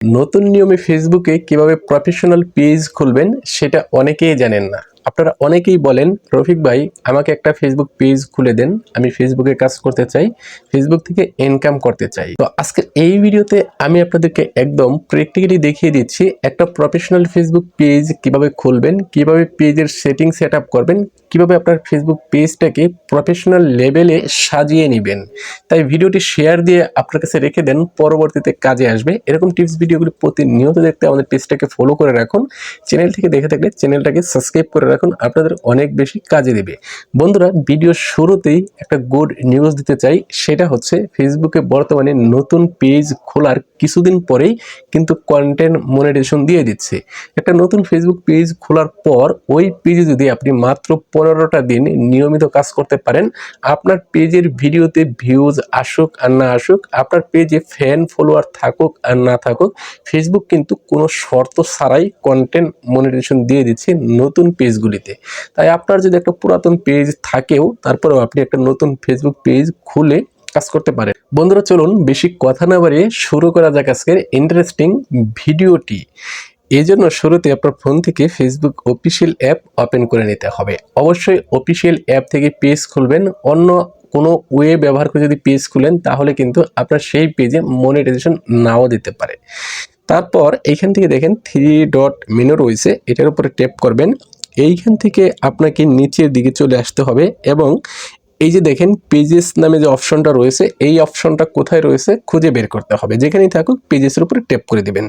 নতুন নিয়মে ফেসবুকে কীভাবে প্রফেশনাল পেজ খুলবেন সেটা অনেকেই জানেন না। আপনারা অনেকেই বলেন, রফিক ভাই, আমাকে একটা ফেসবুক পেজ খুলে দেন, আমি ফেসবুকে কাজ করতে চাই ফেসবুক থেকে ইনকাম করতে চাই। তো আজকের এই ভিডিওতে আমি আপনাদেরকে একদম প্র্যাকটিক্যালি দেখিয়ে দিচ্ছি একটা প্রফেশনাল ফেসবুক পেজ কীভাবে খুলবেন, কীভাবে পেজের সেটিং সেট করবেন, কীভাবে আপনার ফেসবুক পেজটাকে প্রফেশনাল লেভেলে সাজিয়ে নেবেন। তাই ভিডিওটি শেয়ার দিয়ে আপনার কাছে রেখে দেন, পরবর্তীতে কাজে আসবে। এরকম টিপস ভিডিওগুলি প্রতিনিয়ত দেখতে আমাদের পেজটাকে ফলো করে রাখুন। চ্যানেল থেকে দেখে থাকলে চ্যানেলটাকে সাবস্ক্রাইব করে রাখুন। আপনাদের অনেক বেশি কাজে দেবে। বন্ধুরা ভিডিও শুরুতেই একটা গুড নিউজ দিতে চাই, সেটা হচ্ছে ফেসবুকে বর্তমানে নতুন পেজ খোলার কিছুদিন পরেই কিন্তু কন্টেন্ট মনিটাইজেশন দিয়ে দিচ্ছে। একটা নতুন ফেসবুক পেজ খোলার পর ওই পেজে যদি আপনি মাত্র পনেরোটা দিন নিয়মিত কাজ করতে পারেন, আপনার পেজের ভিডিওতে ভিউজ আসুক আর না আসুক, আপনার পেজে ফ্যান ফলোয়ার থাকুক আর না থাকুক ফেসবুক কিন্তু কোনো শর্ত ছাড়াই কন্টেন্ট মনিটাইজেশন দিয়ে দিচ্ছে নতুন পেজগুলিতে তাই আপনার যদি একটা পুরাতন পেজ থাকেও, তারপরেও আপনি একটা নতুন ফেসবুক পেজ খুলে কাজ করতে পারেন। বন্ধুরা, চলুন বেশি কথা না বাড়িয়ে শুরু করা যাক আজকের ইন্টারেস্টিং ভিডিওটি। এই জন্য শুরুতে আপনার ফোন থেকে ফেসবুক অফিসিয়াল অ্যাপ ওপেন করে নিতে হবে। অবশ্যই অফিসিয়াল অ্যাপ থেকে পেজ খুলবেন। অন্য কোনো ওয়ে ব্যবহার করে যদি পেজ খুলেন, তাহলে কিন্তু আপনার সেই পেজে মনিটাইজেশন নাও দিতে পারে। তারপর এইখান থেকে দেখেন থ্রি ডট মেনু রয়েছে। এটার উপরে ট্যাপ করবেন। এইখান থেকে আপনাকে নিচের দিকে চলে আসতে হবে এবং এই যে দেখেন পেজেস নামে যে অপশনটা রয়েছে, এই অপশনটা কোথায় রয়েছে খুঁজে বের করতে হবে। যেখানেই থাকুক পেজেসের উপরে ট্যাপ করে দিবেন।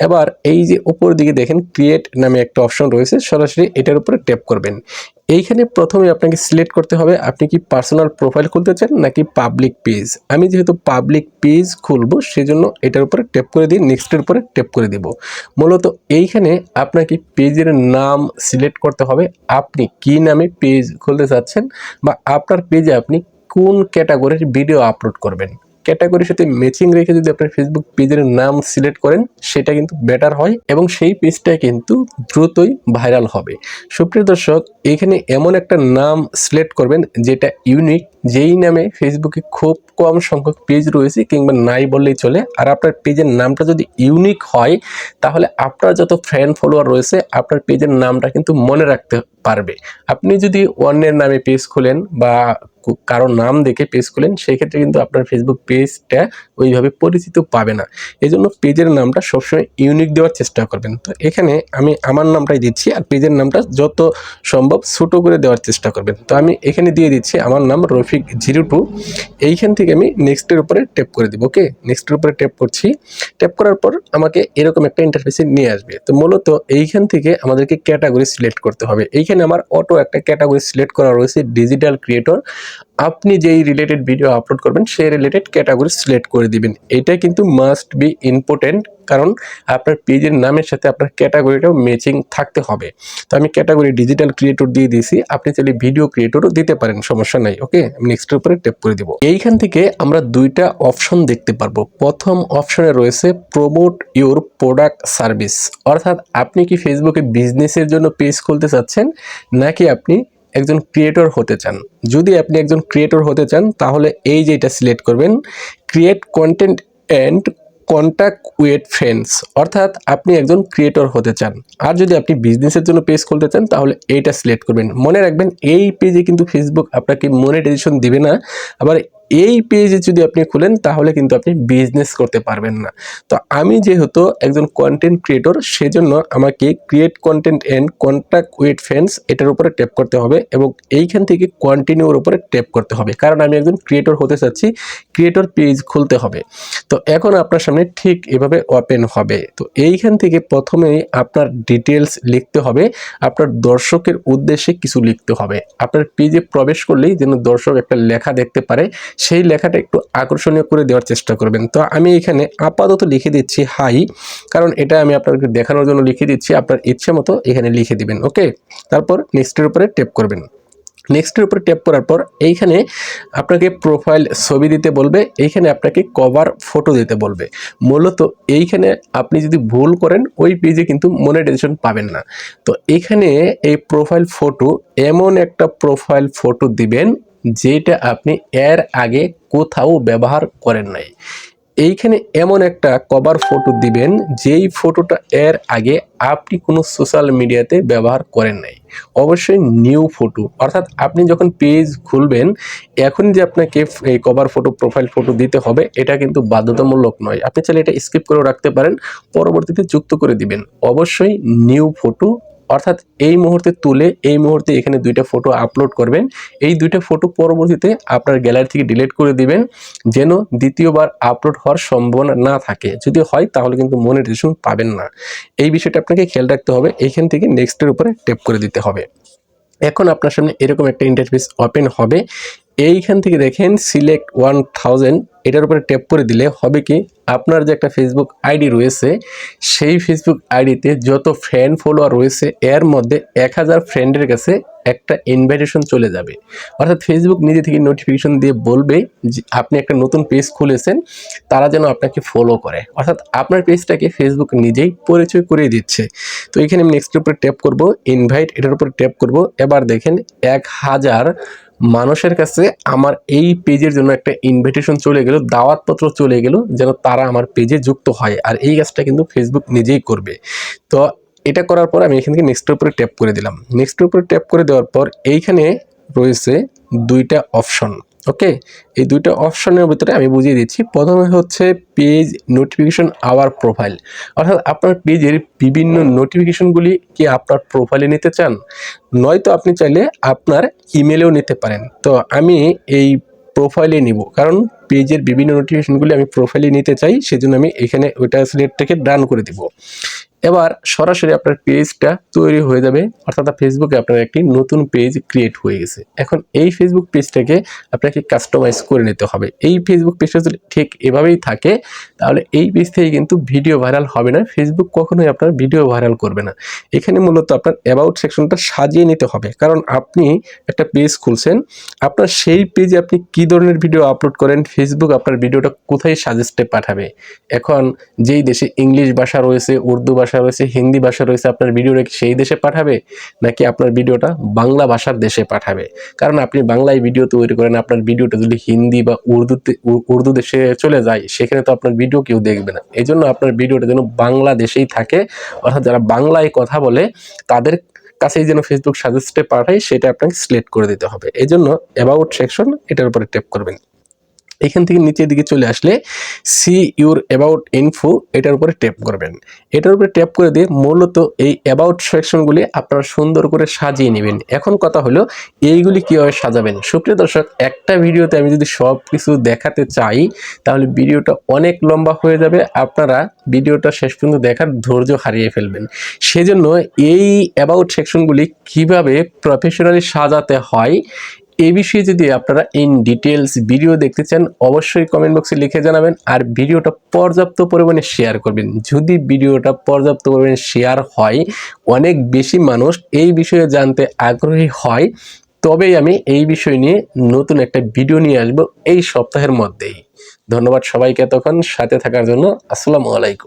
এবার এই যে উপর দিকে দেখেন ক্রিয়েট নামে একটা অপশন রয়েছে, সরাসরি এটার উপরে ট্যাপ করবেন। এইখানে প্রথমে আপনাকে সিলেক্ট করতে হবে, আপনি কি পার্সোনাল প্রোফাইল খুলতে চান নাকি পাবলিক পেজ আমি যেহেতু পাবলিক পেজ খুলবো, সেজন্য এটার উপরে ট্যাপ করে দিই নেক্সটের উপরে ট্যাপ করে দিব। মূলত এইখানে আপনাকে পেজের নাম সিলেক্ট করতে হবে, আপনি কি নামে পেজ খুলতে চাচ্ছেন বা আপনার পেজে আপনি কোন ক্যাটাগরির ভিডিও আপলোড করবেন। ক্যাটাগরির সাথে ম্যাচিং রেখে যদি আপনার ফেসবুক পেজের নাম সিলেক্ট করেন, সেটা কিন্তু বেটার হয় এবং সেই পেজটা কিন্তু দ্রুতই ভাইরাল হবে। সুপ্রিয় দর্শক, এখানে এমন একটা নাম সিলেক্ট করবেন যেটা ইউনিক যেই নামে ফেসবুকে খুব কম সংখ্যক পেজ রয়েছে কিংবা নাই বললেই চলে। আর আপনার পেজের নামটা যদি ইউনিক হয়, তাহলে আপনার যত ফ্রেন্ড ফলোয়ার রয়েছে, আপনার পেজের নামটা কিন্তু মনে রাখতে পারবে। আপনি যদি অন্যের নামে পেজ খোলেন বা কু- কারও নাম দেখে পেজ খোলেন সেক্ষেত্রে কিন্তু আপনার ফেসবুক পেজটা ওইভাবে পরিচিত পাবে না। এই জন্য পেজের নামটা সবসময় ইউনিক দেওয়ার চেষ্টা করবেন। তো এখানে আমি আমার নামটাই দিচ্ছি, আর পেজের নামটা যত সম্ভব ছোটো করে দেওয়ার চেষ্টা করবেন। তো আমি এখানে দিয়ে দিচ্ছি, আমার নাম রফিক জিরো টু। এইখান থেকে আমি নেক্সটের উপরে ট্যাপ করে দিব ওকে নেক্সটের উপরে ট্যাপ করছি। ট্যাপ করার পর আমাকে এরকম একটা ইন্টারফেসে নিয়ে আসবে। তো মূলত এইখান থেকে আমাদেরকে ক্যাটাগরি সিলেক্ট করতে হবে। এইখানে আমার অটো একটা ক্যাটাগরি সিলেক্ট করা রয়েছে ডিজিটাল ক্রিয়েটর আপনি যেই রিলেটেড ভিডিও আপলোড করবেন, সেই রিলেটেড ক্যাটাগরি সিলেক্ট করে দিবেন। এটা কিন্তু মাস্ট বি ইম্পর্টেন্ট কারণ আপনার পেজের নামের সাথে আপনার ক্যাটাগরিটাও ম্যাচিং থাকতে হবে। তো আমি ক্যাটাগরি ডিজিটাল ক্রিয়েটর দিয়ে দিয়েছি, আপনি চাইলে ভিডিও ক্রিয়েটরও দিতে পারেন, সমস্যা নাই ওকে আমি নেক্সটের উপরে ট্যাপ করে দিব। এইখান থেকে আমরা দুইটা অপশন দেখতে পারব। প্রথম অপশনে রয়েছে প্রমোট ইউর প্রোডাক্ট সার্ভিস অর্থাৎ আপনি কি ফেসবুকে বিজনেসের জন্য পেজ খুলতে চাচ্ছেন, নাকি আপনি একজন ক্রিয়েটর হতে চান। যদি আপনি একজন ক্রিয়েটর হতে চান, তাহলে এই যে এটা সিলেক্ট করবেন create content and contact with friends অর্থাৎ আপনি একজন ক্রিয়েটর হতে চান। আর যদি আপনি বিজনেসের জন্য পেজ খুলতে চান, তাহলে এইটা সিলেক্ট করবেন। মনে রাখবেন, এই পেজে কিন্তু ফেসবুক আপনাকে মনিটাইজেশন দিবে না। আবার এই পেজে যদি আপনি খুলেন, তাহলে কিন্তু আপনি বিজনেস করতে পারবেন না। তো আমি যেহেতু একজন কন্টেন্ট ক্রিয়েটর সেজন্য আমাকে create content and contact with friends এটার উপরে ট্যাপ করতে হবে এবং এইখান থেকে কন্টিনিউর উপরে ট্যাপ করতে হবে। কারণ আমি একজন ক্রিয়েটর হতে চাচ্ছি ক্রিয়েটর পেজ খুলতে হবে। তো এখন আপনার সামনে ঠিক এভাবে ওপেন হবে। তো এইখান থেকে প্রথমেই আপনার ডিটেলস লিখতে হবে। আপনার দর্শকের উদ্দেশ্যে কিছু লিখতে হবে। আপনার পেজে প্রবেশ করলেই যেন দর্শক একটা লেখা দেখতে পারে। সেই লেখাটা একটু আকর্ষণীয় করে দেওয়ার চেষ্টা করবেন। তো আমি এখানে আপাতত লিখে দিচ্ছি হাই, কারণ এটা আমি আপনাকে দেখানোর জন্য লিখে দিচ্ছি, আপনার ইচ্ছে মতো এখানে লিখে দিবেন, ওকে? তারপর নেক্সটের উপরে টেপ করবেন। নেক্সটের উপরে ট্যাপ করার পর এইখানে আপনাকে প্রোফাইল ছবি দিতে বলবে, এইখানে আপনাকে কভার ফটো দিতে বলবে। মূলত এইখানে আপনি যদি ভুল করেন, ওই পেজে কিন্তু মনিটাইজেশন পাবেন না। তো এখানে এই প্রোফাইল ফটো, এমন একটা প্রোফাইল ফটো দিবেন যেটা আপনি এর আগে কোথাও ব্যবহার করেন নাই। এইখানে এমন একটা কভার ফটো দিবেন, যেই ফটোটা এর আগে আপনি কোনো সোশ্যাল মিডিয়াতে ব্যবহার করেন নাই। অবশ্যই নিউ ফটো অর্থাৎ আপনি যখন পেজ খুলবেন এখন যে আপনাকে এই কভার ফটো প্রোফাইল ফটো দিতে হবে, এটা কিন্তু বাধ্যতামূলক নয়। আপনি চাইলে এটা স্কিপ করেও রাখতে পারেন, পরবর্তীতে যুক্ত করে দিবেন। অবশ্যই নিউ ফটো অর্থাৎ এই মুহূর্তে তুলে এই মুহূর্তে এখানে দুইটা ফটো আপলোড করবেন। এই দুইটা ফটো পরবর্তীতে আপনার গ্যালারি থেকে ডিলিট করে দিবেন, যেন দ্বিতীয়বার আপলোড হওয়ার সম্ভাবনা না থাকে। যদি হয়, তাহলে কিন্তু মনিটাইজেশন পাবেন না। এই বিষয়টা আপনাকে খেয়াল রাখতে হবে এইখান থেকে নেক্সটের উপরে ট্যাপ করে দিতে হবে। এখন আপনার সামনে এরকম একটা ইন্টারফেস ওপেন হবে। এইখান থেকে দেখেন সিলেক্ট ওয়ান থাউজেন্ড এটার উপরে ট্যাপ করে দিলে হবে কি, আপনার যে একটা ফেসবুক আইডি রয়েছে, সেই ফেসবুক আইডিতে যত ফ্রেন্ড ফলোয়ার রয়েছে, এর মধ্যে এক হাজার ফ্রেন্ডের কাছে একটা ইনভাইটেশন চলে যাবে। অর্থাৎ ফেসবুক নিজে থেকে নোটিফিকেশন দিয়ে বলবে যে, আপনি একটা নতুন পেজ খুলেছেন, তারা যেন আপনাকে ফলো করে। অর্থাৎ আপনার পেজটাকে ফেসবুক নিজেই পরিচয় করিয়ে দিচ্ছে। তো এখানে আমি নেক্সটের উপরে ট্যাপ করব ইনভাইট এটার উপরে ট্যাপ করব। এবার দেখেন, এক হাজার মানুষের কাছে আমার এই পেজের জন্য একটা ইনভিটেশন চলে গেল, দাওয়াতপত্র চলে গেল, যেন তারা আমার পেজে যুক্ত হয়। আর এই কাজটা কিন্তু ফেসবুক নিজেই করবে। তো এটা করার পর আমি এখান থেকে নেক্সটের উপরে ট্যাপ করে দিলাম। নেক্সটের উপরে ট্যাপ করে দেওয়ার পর এইখানে রয়েছে দুইটা অপশন ওকে এই দুইটা অপশনের ভিতরে আমি বুঝিয়ে দিচ্ছি। প্রথমে হচ্ছে পেজ নোটিফিকেশন আওয়ার প্রোফাইল অর্থাৎ আপনার পেজের বিভিন্ন নোটিফিকেশনগুলি কি আপনার প্রোফাইলে নিতে চান? নয়তো আপনি চাইলে আপনার ইমেলেও নিতে পারেন। তো আমি এই প্রোফাইলে নিব। কারণ পেজের বিভিন্ন নোটিফিকেশনগুলি আমি প্রোফাইলে নিতে চাই, সেজন্য আমি এখানে ওইটা সিলেক্ট থেকে ডান করে দিব। এবার সরাসরি আপনার পেজটা তৈরি হয়ে যাবে, অর্থাৎ ফেসবুকে আপনার একটি নতুন পেজ ক্রিয়েট হয়ে গেছে। এখন এই ফেসবুক পেজটাকে আপনাকে কাস্টমাইজ করে নিতে হবে। এই ফেসবুক পেজটা যদি ঠিক এভাবেই থাকে, তাহলে এই পেজ থেকে কিন্তু ভিডিও ভাইরাল হবে না। ফেসবুক কখনোই আপনার ভিডিও ভাইরাল করবে না। এখানে মূলত আপনার অ্যাবাউট সেকশনটা সাজিয়ে নিতে হবে। কারণ আপনি একটা পেজ খুলছেন, আপনার সেই পেজে আপনি কি ধরনের ভিডিও আপলোড করেন ফেসবুক আপনার ভিডিওটা কোথায় সাজেস্টে পাঠাবে? এখন যেই দেশে ইংলিশ ভাষা রয়েছে, উর্দু ভাষা রয়েছে, হিন্দি ভাষা রয়েছে, আপনার ভিডিওটা কি সেই দেশে পাঠাবে, নাকি আপনার ভিডিওটা বাংলা ভাষার দেশে পাঠাবে? কারণ আপনি বাংলায় ভিডিও তৈরি করেন, আপনার ভিডিওটা যদি হিন্দি বা উর্দুতে উর্দু দেশে চলে যায়, সেখানে তো আপনার ভিডিও কেউ দেখবে না। এই জন্য আপনার ভিডিওটা যেন বাংলাদেশেই থাকে, অর্থাৎ যারা বাংলায় কথা বলে, তাদের কাছেই যেন ফেসবুক সাজেস্টে পাঠায়, সেটা আপনাকে সিলেক্ট করে দিতে হবে। এই জন্য অ্যাবাউট সেকশন এটার উপরে ট্যাপ করবেন। এখান থেকে নিচের দিকে চলে আসলে সি ইউর অ্যাবাউট ইনফো এটার উপরে ট্যাপ করবেন। এটার উপরে ট্যাপ করে দিয়ে মূলত এই অ্যাবাউট সেকশনগুলি আপনারা সুন্দর করে সাজিয়ে নেবেন। এখন কথা হলো এইগুলি কীভাবে সাজাবেন? সুপ্রিয় দর্শক, একটা ভিডিওতে আমি যদি সব কিছু দেখাতে চাই, তাহলে ভিডিওটা অনেক লম্বা হয়ে যাবে। আপনারা ভিডিওটা শেষ পর্যন্ত দেখার ধৈর্য হারিয়ে ফেলবেন। সেজন্য এই অ্যাবাউট সেকশনগুলি কীভাবে প্রফেশনালি সাজাতে হয় এই বিষয়ে যদি আপনারা ইন ডিটেলস ভিডিও দেখতে চান, অবশ্যই কমেন্ট বক্সে লিখে জানাবেন আর ভিডিওটা পর্যাপ্ত পরিমাণে শেয়ার করবেন। যদি ভিডিওটা পর্যাপ্ত পরিমাণে শেয়ার হয়, অনেক বেশি মানুষ এই বিষয়ে জানতে আগ্রহী হয়, তবেই আমি এই বিষয় নিয়ে নতুন একটা ভিডিও নিয়ে আসব এই সপ্তাহের মধ্যেই। ধন্যবাদ সবাইকে এতক্ষণ সাথে থাকার জন্য। আসসালামু আলাইকুম।